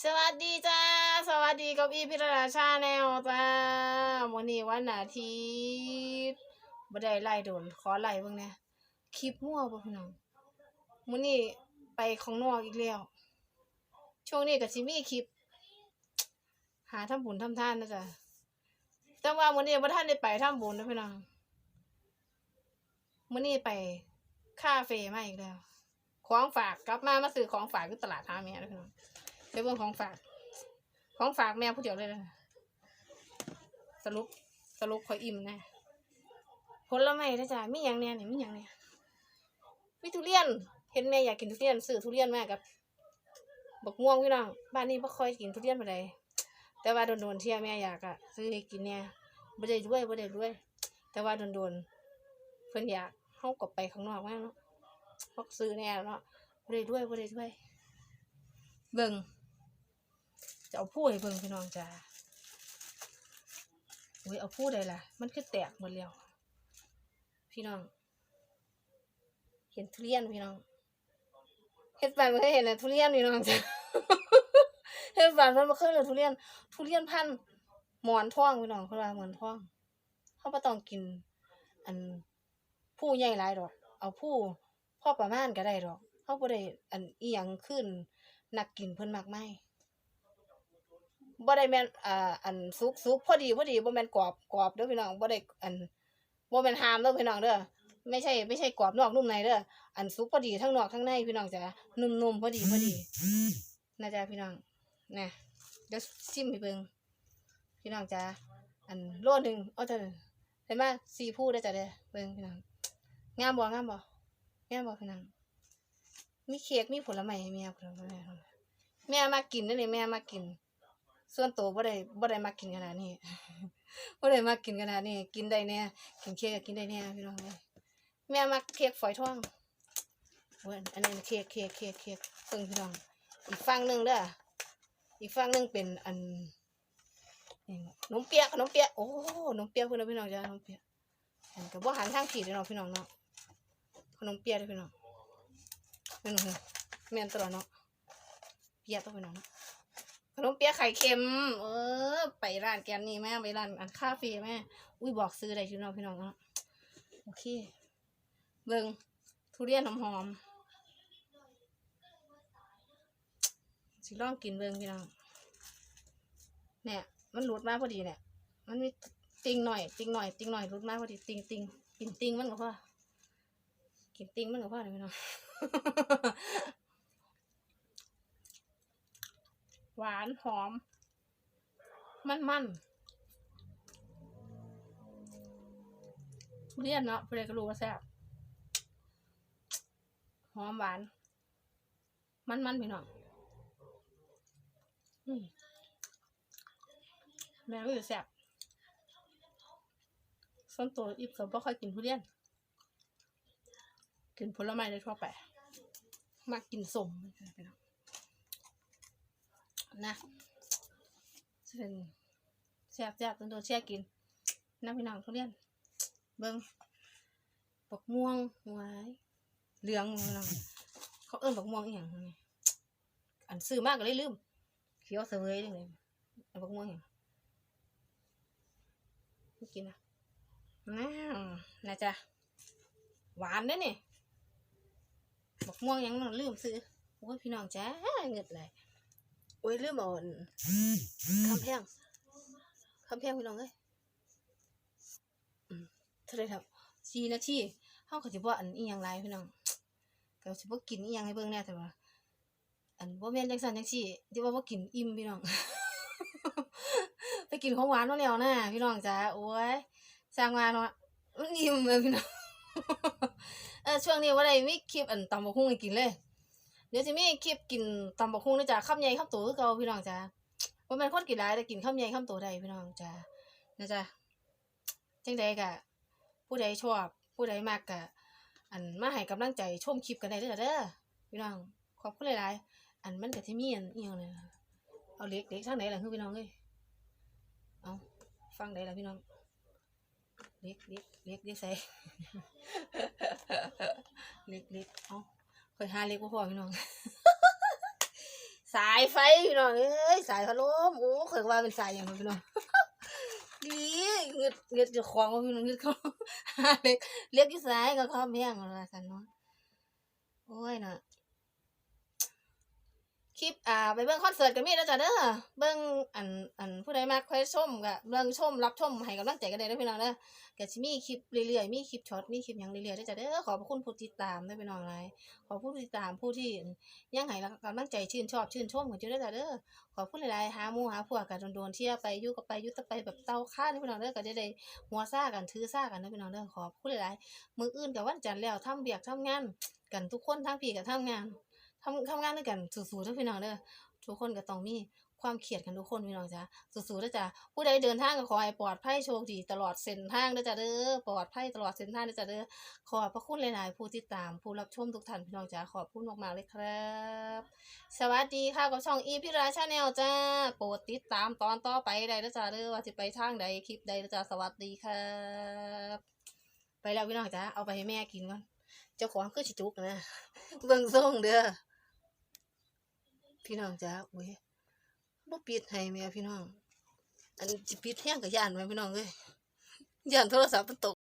สวัสดีจ้า สวัสดีกับอีพิรดาชาแนลจ้าวันนี้วันอาทิตย์บ่ได้ไล่โดน ขอไล่เบิ่งแหน่คลิปมั่วบ่พี่น้องมื้อนี้ไปของนอกอีกแล้ว ช่วงนี้ก็สิมีคลิป หาทำบุญทำทานนะจ๊ะแต่ว่ามื้อนี้บ่ทันได้ไปทำบุญนะพี่น้องมื้อนี้ไปคาเฟ่มาอีกแล้ว ของฝากกลับมามาซื้อของฝากที่ตลาดหาแม่นะพี่น้อง ไปเบิ่งของฝาก ของฝากแม่ผู้เดียวเลยนะสรุปสรุปขอยอิ่มนะผลไม้นะจ๊ะมีอย่างเนี้ยนี่มีอย่างเนี้ยมีทุเรียน เห็นแม่อยากกินทุเรียนซื้อทุเรียนมากับบักม่วงพี่น้องบ้านนี้บ่ค่อยกินทุเรียนปานใดแต่ว่าโดนๆเที่ยแม่อยากอะซื้อให้กินเนี่ยบ่ได้ด้วยบ่ได้ด้วย แต่ว่าโดนๆเพิ่นอยากเฮาก็ไปข้างนอกมาเนาะพกซื้อแน่เนาะบ่ได้ด้วยบ่ได้ด้วย เบิ่ง จะเอาผู้ให้เบิ่งพี่น้องจ้าอุ้ยเอาผู้ใดล่ะ มันคือแตกหมดแล้วพี่น้อง เห็นทุเรียนพี่น้องเฮ็ดฝันบ่เคยเห็นเลยทุเรียนพี่น้องจ้าเฮ็ดฝันมันบ่เคยเลยทุเรียน ทุเรียนพันธุ์หมอนทองพี่น้องเขาว่าหมอนทองเขาบ่ต้องกิน อันผู้ใหญ่หลายดอก เอาผู้พอประมาณก็ได้ดอกเขาบ่ได้อันเอียงขึ้นนักกินเพิ่นมักไหม บ่ได้แม่นอ่าอันสุกสุกพอดีพอดีบ่แม่นกรอบกรอบเด้อพี่น้องบ่ได้อันบ่แม่นหามเด้อพี่น้องเด้อไม่ใช่ไม่ใช่กรอบนอกนุ่มในเด้ออันสุกพอดีทั้งนอกทั้งในพี่น้องจ้ะนุ่มๆพอดีพอดีนะจ๊ะพี่น้องนะเดี๋ยวชิมให้เบิ่งพี่น้องจ้ะอันโลหนึ่งเอาเถอะเห็นไหมสีผู้ได้จ้ะเด้อเบิ่งพี่น้องงามบ่งามบ่งามบ่พี่น้องมีเค้กมีผลไม้ให้แม่ผลไม้แม่มากินนั่นนี่แม่มากิน ส่วนตัวบ่ได้บ่ได้มากินขนาดนี้บ่ได้มากินขนาดนี้ กินได้แน่กินเค้กกินได้แน่พี่น้องเอ้ยแม่มาเค้กฝอยทองเว้ยอันนี้เค้กเค้กเค้กเค้กเพิ่งพี่น้อง อีกฝั่งหนึ่งเด้ออีกฝั่งหนึ่งเป็นอันนี่ขนมเปียะขนมเปียะโอ้ขนมเปียะเพิ่อาพี่น้องจ้าขนมเปียะอันก็บ่หันทางผิดเด้อนาะพี่น้องเนาะขนมเปียะเด้อพี่น้องแม่นบ่แม่นตลอดเนาะเปียกต้องไปเนาะ ขนมเปี๊ยกไข่เค็ม เออ ไปร้านแกมนี่แม่ไปร้านอันคาเฟ่แม่อุ้ยบอกซื้อได้พี่น้องพี่น้องเนะโอเค เบิ่งทุเรียนหอมๆสิลองกินเบิ่งพี่น้องเนี่ยมันหลุดมาพอดีเนี่ย มันมีติงหน่อย ติงหน่อย ติงหน่อยหลุดมาพอดีติงติงกินติงมันก็พอกินติงมันก็พอเลยพี่น้อง หวานหอม มันมันทุเรียนเนาะเพื่อนก็รู้ว่าแซ่บหอมหวาน มันมันพี่น้องแม่ก็อยู่แซ่บส่วนตัวอีกก็บ่ค่อยกินทุเรียน กินผลไม้ได้ทั่วไป มากกินสมไปเนาะ นะเป็นแซ่บแซ่บตัวแช่กินน้ำพี่น้องทุเรียน เบิ้งบักม่วงไว้เหลืองพี่น้องเขาเอิ้นบักม่วงอหย่างนี้อันซื้อมากก็เลยลืมเขียวเสวยเลยอันบักม่วงอย่างกินนะน่านะจ๊ะหวานเด้อนี่บอกม่วงยังนั่นลืมซื้อโอ้ยพี่น้องจ้าเงิดเลย โอ้ยลืมอาอันคำแพงคำแพงพี่น้องเอ้ยเท่าไรครับสี่นาทีเฮาก็สิบ่อันอีหยังหลายพี่น้องก็สิบ่กินอีหยังให้เบิ่งแน่แต่ว่า อันบ่แม่นจังซั่นจังซี่ที่ว่าบ่กินอิ่มพี่น้อง ไปกินของหวานมาแล้วนะพี่น้องจ้าโอ้ยสร้างมาเนาะมันอิ่มเลยพี่น้องเออช่วงนี้ว่าได้มีคลิปอันตำบักหุ่งกินเลย เดี๋ยวจะมีคลิปกินตำบักหุ่งนะจ๊ะคำใหญ่คำโตคือเก่าพี่น้องจ้าว่ามันคนกินหลายแต่กินคำใหญ่คำโตได้พี่น้องจ้านะจ๊ะจังใดกะ ผู้ใดชอบ ผู้ใดมากกะ อันมาให้กำลังใจชมคลิปกันได้เด้อเด้อพี่น้องขอบคุณหลายๆอันมันก็ที่มีอันเอียงเลยนะเอาเล็กเล็กทางไหนล่ะพี่น้องเอ้ยเอาฟังได้ล่ะพี่น้องเล็กเล็กเล็กเล็กใส่เล็กเล็กเอา เคยหาเล็กบ่พอพี่น้อง สายไฟพี่น้องเอ้ยสายพัดลมโอ้เคยว่าเป็นสายอย่างนี้พี่น้องดีเงืดเงืดจะคล้องว่าพี่น้องเงืดเขาเล็กเล็กที่สายก็เขาแม่งอะไรสันเนาะโอ้ยน่ะ คลิปอ่าไปเบิ่งคอนเสิร์ตกันมีแล้วจ้ะเด้อเบิ่งอันอันผู้ใดมากคอยชมก็เบิ่งชมรับชมให้กำลังใจกันได้เด้อพี่น้องเด้อก็สิมีคลิปเรื่อยๆมีคลิปช็อตมีคลิปหยังเรื่อยๆเด้อจ้ะเด้อขอบพระคุณผู้ติดตามด้อพี่น้องหลายขอบคุณผู้ติดตามผู้ที่ยังให้กำลังใจชื่นชอบชื่นชมกันอยู่เด้อจ้ะเด้อขอพูดหลายๆหาหมู่หาพวกกันโดนๆเที่ยวไปอยู่กับไปยุตไปแบบเตาข้านนี่พี่น้องเด้อก็จะได้หัวซ่ากันถือซ่ากันเด้พี่น้องเด้อขอพูดหลายๆมืออื่นกับวันจันทร์แล้วทำเบียกทำงานกันทุกคนทั้งพี่ก็ทำงาน ทำทำงานด้วยกันสู้ๆเด้อพี่น้องเด้อทุกคนก็ต้องมีความเครียดกันทุกคนพี่น้องจ้ะสู้ๆเด้อจ้ะผู้ใดเดินทางก็ขอให้ปลอดภัยโชคดีตลอดเส้นทางเด้อจ้ะเด้อปลอดภัยตลอดเส้นทางเด้อจ้ะเด้อขอบพระคุณหลายๆผู้ติดตามผู้รับชมทุกท่านพี่น้องจ้ะขอบคุณมากๆเลยครับ สวัสดีค่ะกับช่องอีพิราชาแนลจ้าโปรดติดตามตอนต่อไปได้นะจ้าเด้อว่าสิไปทางใดคลิปใดนะจ้าสวัสดีครับ ไปแล้วพี่น้องจ้าเอาไปให้แม่กินก่อนเจ้าของคือชิจุกนะเบิ่งส่งเด้อ พี่น้องจ้าอุ้ยบ่ปิดให้แม่พี่น้อง อันจิปิดแห้งกับย่านไว้พี่น้องเลยย่านโทรศัพท์มันตก